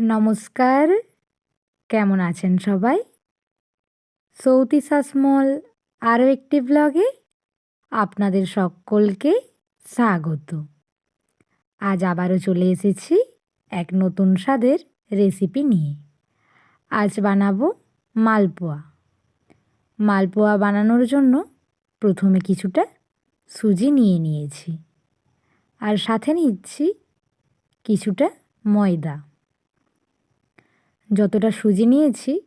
নমস্কার। কেমন আছেন সবাই? সৌতি শাসমল আরও একটি ব্লগে আপনাদের সকলকে স্বাগত। আজ আবারও চলে এসেছি এক নতুন স্বাদের রেসিপি নিয়ে। আজ বানাবো মালপোয়া। মালপোয়া বানানোর জন্য প্রথমে কিছুটা সুজি নিয়ে নিয়েছি। আর সাথে নিচ্ছি কিছুটা ময়দা। যতটা সুজি নিয়েছি,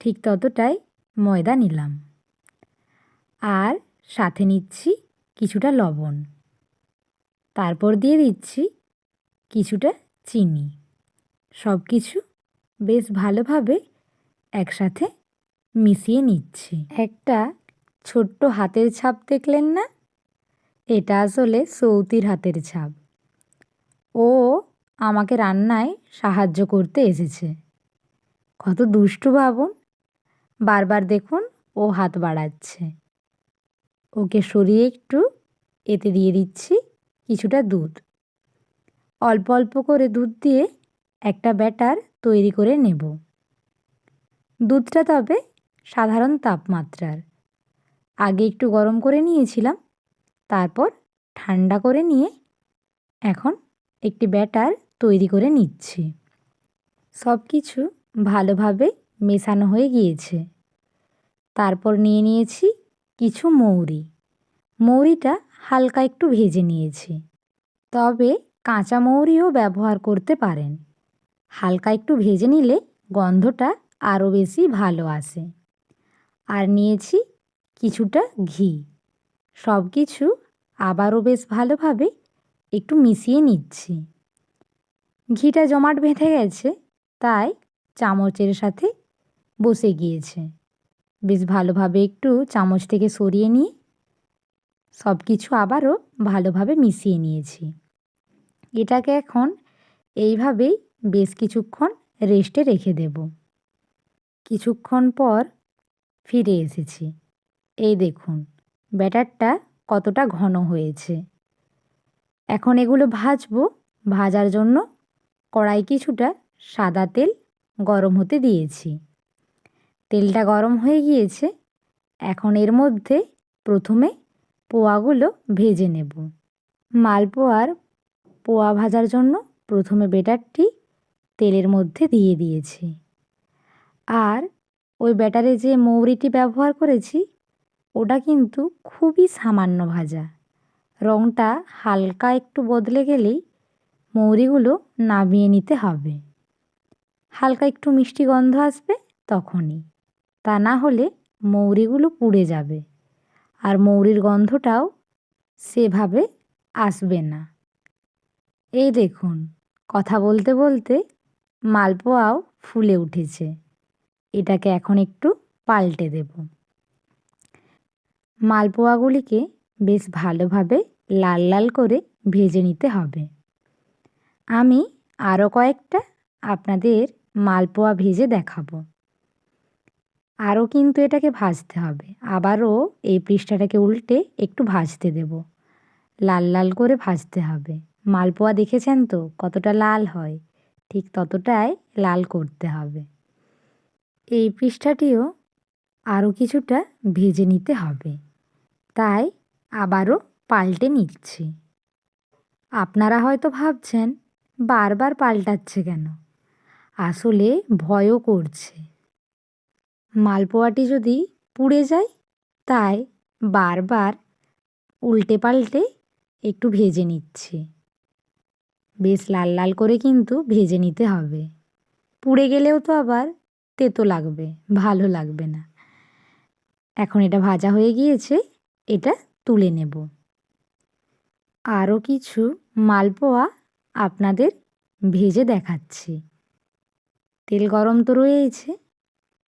ঠিক ততটাই ময়দা নিলাম। আর সাথে নিচ্ছি কিছুটা লবণ। তারপর দিয়ে দিচ্ছি কিছুটা চিনি। সব কিছু বেশ ভালোভাবে একসাথে মিশিয়ে নিচ্ছি। একটা ছোট্ট হাতের ছাপ দেখলেন না? এটা আসলে সৌতির হাতের ছাপ। ও আমাকে রান্নায় সাহায্য করতে এসেছে। কত দুষ্টু ভাবুন বারবার দেখুন ও হাত বাড়াচ্ছে। ওকে সরিয়ে একটু এতে দিয়ে দিচ্ছি কিছুটা দুধ। অল্প অল্প করে দুধ দিয়ে একটা ব্যাটার তৈরি করে নেব। দুধটা তবে সাধারণ তাপমাত্রার। আগে একটু গরম করে নিয়েছিলাম, তারপর ঠান্ডা করে নিয়ে এখন একটি ব্যাটার তৈরি করে নিচ্ছি। সব কিছু ভালোভাবে মেশানো হয়ে গিয়েছে। তারপর নিয়ে নিয়েছি কিছু মৌরি। মৌরিটা হালকা একটু ভেজে নিয়েছি। তবে কাঁচা মৌরিও ব্যবহার করতে পারেন। হালকা একটু ভেজে নিলে গন্ধটা আরও বেশি ভালো আসে। আর নিয়েছি কিছুটা ঘি। সব কিছু আবারও বেশ ভালোভাবে একটু মিশিয়ে নিচ্ছি। ঘিটা জমাট বেঁধে গেছে, তাই চামচের সাথে বসে গিয়েছে। বেশ ভালোভাবে একটু চামচ থেকে সরিয়ে নিয়ে সব কিছু আবারও ভালোভাবে মিশিয়ে নিয়েছি। এটাকে এখন এইভাবেই বেশ কিছুক্ষণ রেস্টে রেখে দেব। কিছুক্ষণ পর ফিরে এসেছি। এই দেখুন, ব্যাটারটা কতটা ঘন হয়েছে। এখন এগুলো ভাজবো। ভাজার জন্য কড়াই কিছুটা সাদা তেল গরম হতে দিয়েছি। তেলটা গরম হয়ে গিয়েছে। এখন এর মধ্যে প্রথমে পোয়াগুলো ভেজে নেব। মালপোয়ার পোয়া ভাজার জন্য প্রথমে বেটারটি তেলের মধ্যে দিয়ে দিয়েছি। আর ওই ব্যাটারে যে মৌরিটি ব্যবহার করেছি, ওটা কিন্তু খুবই সামান্য ভাজা। রঙটা হালকা একটু বদলে গেলেই মৌরিগুলো নামিয়ে নিতে হবে। হালকা একটু মিষ্টি গন্ধ আসবে তখনই। তা না হলে মৌরিগুলো পুড়ে যাবে। আর মৌরির গন্ধটাও সেভাবে আসবে না। এই দেখুন, কথা বলতে বলতে মালপোয়াও ফুলে উঠেছে। এটাকে এখন একটু পাল্টে দেব। মালপোয়াগুলিকে বেশ ভালোভাবে লাল লাল করে ভেজে নিতে হবে। আমি আরও কয়েকটা আপনাদের মালপোয়া ভেজে দেখাবো। আরও কিন্তু এটাকে ভাজতে হবে। আবারও এই পৃষ্ঠাটাকে উল্টে একটু ভাজতে দেব। লাল লাল করে ভাজতে হবে। মালপোয়া দেখেছেন তো? কতটা লাল হয়? ঠিক ততটাই লাল করতে হবে। এই পৃষ্ঠাটিও আরও কিছুটা ভেজে নিতে হবে। তাই আবারও পাল্টে নিচ্ছি। আপনারা হয়তো ভাবছেন, বারবার পাল্টাচ্ছে কেন? আসলে ভয়ও করছে। মালপোয়াটি যদি পুড়ে যায়, তাই বারবার উল্টে পাল্টে একটু ভেজে নিচ্ছি। বেশ লাল লাল করে কিন্তু ভেজে নিতে হবে। পুড়ে গেলেও তো আবার তেতো লাগবে, ভালো লাগবে না। এখন এটা ভাজা হয়ে গিয়েছে, এটা তুলে নেব। আরও কিছু মালপোয়া আপনাদের ভেজে দেখাচ্ছি। তেল গরম তো রয়েছে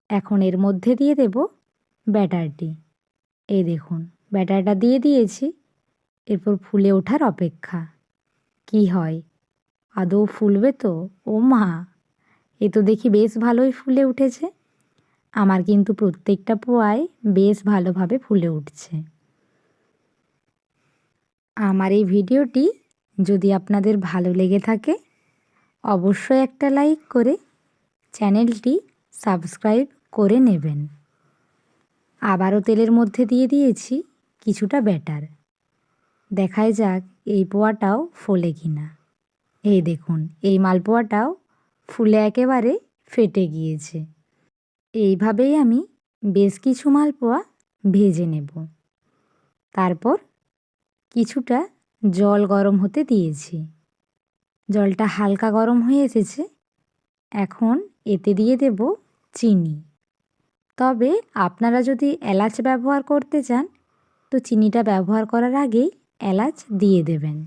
এখন এর মধ্যে দিয়ে দেব ব্যাটারটি। এই দেখুন, ব্যাটারটা দিয়ে দিয়েছি। এরপর ফুলে ওঠার অপেক্ষা। কি হয়? আদৌ ফুলবে তো? ও মা! এ তো দেখি বেশ ভালোই ফুলে উঠেছে। আমার কিন্তু প্রত্যেকটা পোয়ায় বেশ ভালোভাবে ফুলে উঠছে। আমার এই ভিডিওটি যদি আপনাদের ভালো লেগে থাকে, অবশ্যই একটা লাইক করে চ্যানেলটি সাবস্ক্রাইব করে নেবেন। আবারও তেলের মধ্যে দিয়ে দিয়েছি কিছুটা ব্যাটার। দেখাই যাক এই পোয়াটাও ফোলে কিনা। এই দেখুন, এই মালপোয়াটাও ফুলে একেবারে ফেটে গিয়েছে। এইভাবেই আমি বেশ কিছু মালপোয়া ভেজে নেব। তারপর কিছুটা জল গরম হতে দিয়েছি। জলটা হালকা গরম হয়ে এসেছে। এখন এতে দিয়ে দেব চিনি। তবে আপনারা যদি এলাচ ব্যবহার করতে চান, তো চিনিটা ব্যবহার করার আগেই এলাচ দিয়ে দেবেন।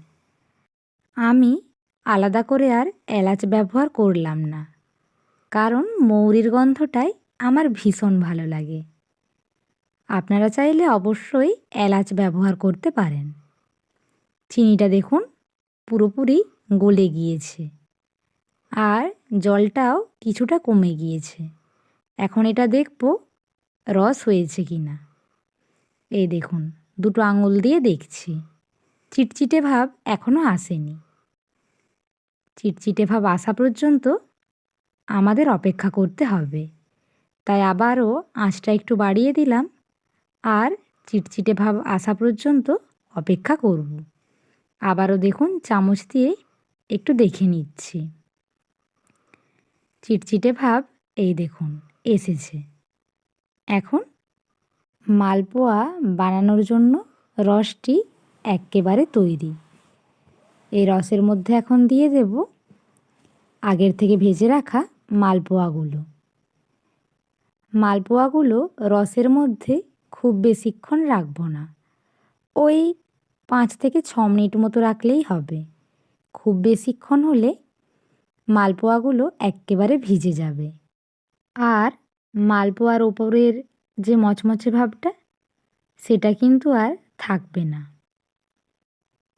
আমি আলাদা করে আর এলাচ ব্যবহার করলাম না, কারণ মৌরির গন্ধটাই আমার ভীষণ ভালো লাগে। আপনারা চাইলে অবশ্যই এলাচ ব্যবহার করতে পারেন। চিনিটা দেখুন, পুরোপুরি গলে গিয়েছে। আর জলটাও কিছুটা কমে গিয়েছে। এখন এটা দেখব রস হয়েছে কি না এই দেখুন, দুটো আঙুল দিয়ে দেখছি। চিটচিটে ভাব এখনও আসেনি। চিটচিটে ভাব আসা পর্যন্ত আমাদের অপেক্ষা করতে হবে। তাই আবারও আঁচটা একটু বাড়িয়ে দিলাম আর চিটচিটে ভাব আসা পর্যন্ত অপেক্ষা করব। আবারও দেখুন, চামচ দিয়ে একটু দেখে নিচ্ছি। চিটচিটে ভাব, এই দেখুন, এসেছে। এখন মালপোয়া বানানোর জন্য রসটি একেবারে তৈরি। এই রসের মধ্যে এখন দিয়ে দেব আগের থেকে ভেজে রাখা মালপোয়াগুলো। মালপোয়াগুলো রসের মধ্যে খুব বেশিক্ষণ রাখব না। ওই পাঁচ থেকে ছ মিনিট মতো রাখলেই হবে। খুব বেশিক্ষণ হলে মালপোয়াগুলো এক্কেবারে ভিজে যাবে। আর মালপোয়ার ওপরের যে মচমচে ভাবটা, সেটা কিন্তু আর থাকবে না।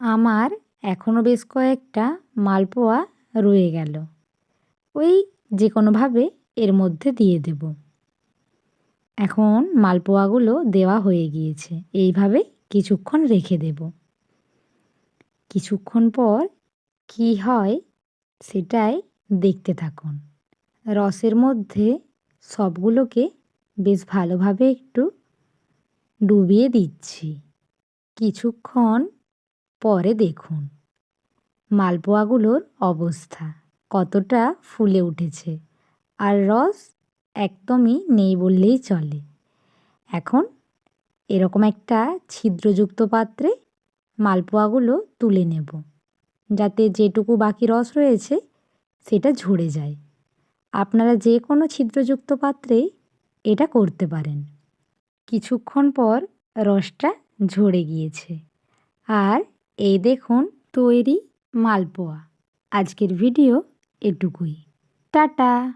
আমার এখনও বেশ কয়েকটা মালপোয়া রয়ে গেল। ওই যে কোনোভাবে এর মধ্যে দিয়ে দেব। এখন মালপোয়াগুলো দেওয়া হয়ে গিয়েছে। এইভাবে কিছুক্ষণ রেখে দেব। কিছুক্ষণ পর কি হয় সেটাই দেখতে থাকুন। রসের মধ্যে সবগুলোকে বেশ ভালোভাবে একটু ডুবিয়ে দিচ্ছি। কিছুক্ষণ পরে দেখুন মালপোয়াগুলোর অবস্থা কতটা ফুলে উঠেছে। আর রস একদমই নেই বললেই চলে। এখন এরকম একটা ছিদ্রযুক্ত পাত্রে মালপোয়াগুলো তুলে নেব। যাতে যেটুকু বাকি রস রয়েছে, সেটা ঝরে যায়। আপনারা যে কোনো ছিদ্রযুক্ত পাত্রেই এটা করতে পারেন। কিছুক্ষণ পর রসটা ঝরে গিয়েছে। আর এই দেখুন তৈরি মালপোয়া। আজকের ভিডিও এটুকুই। টাটা!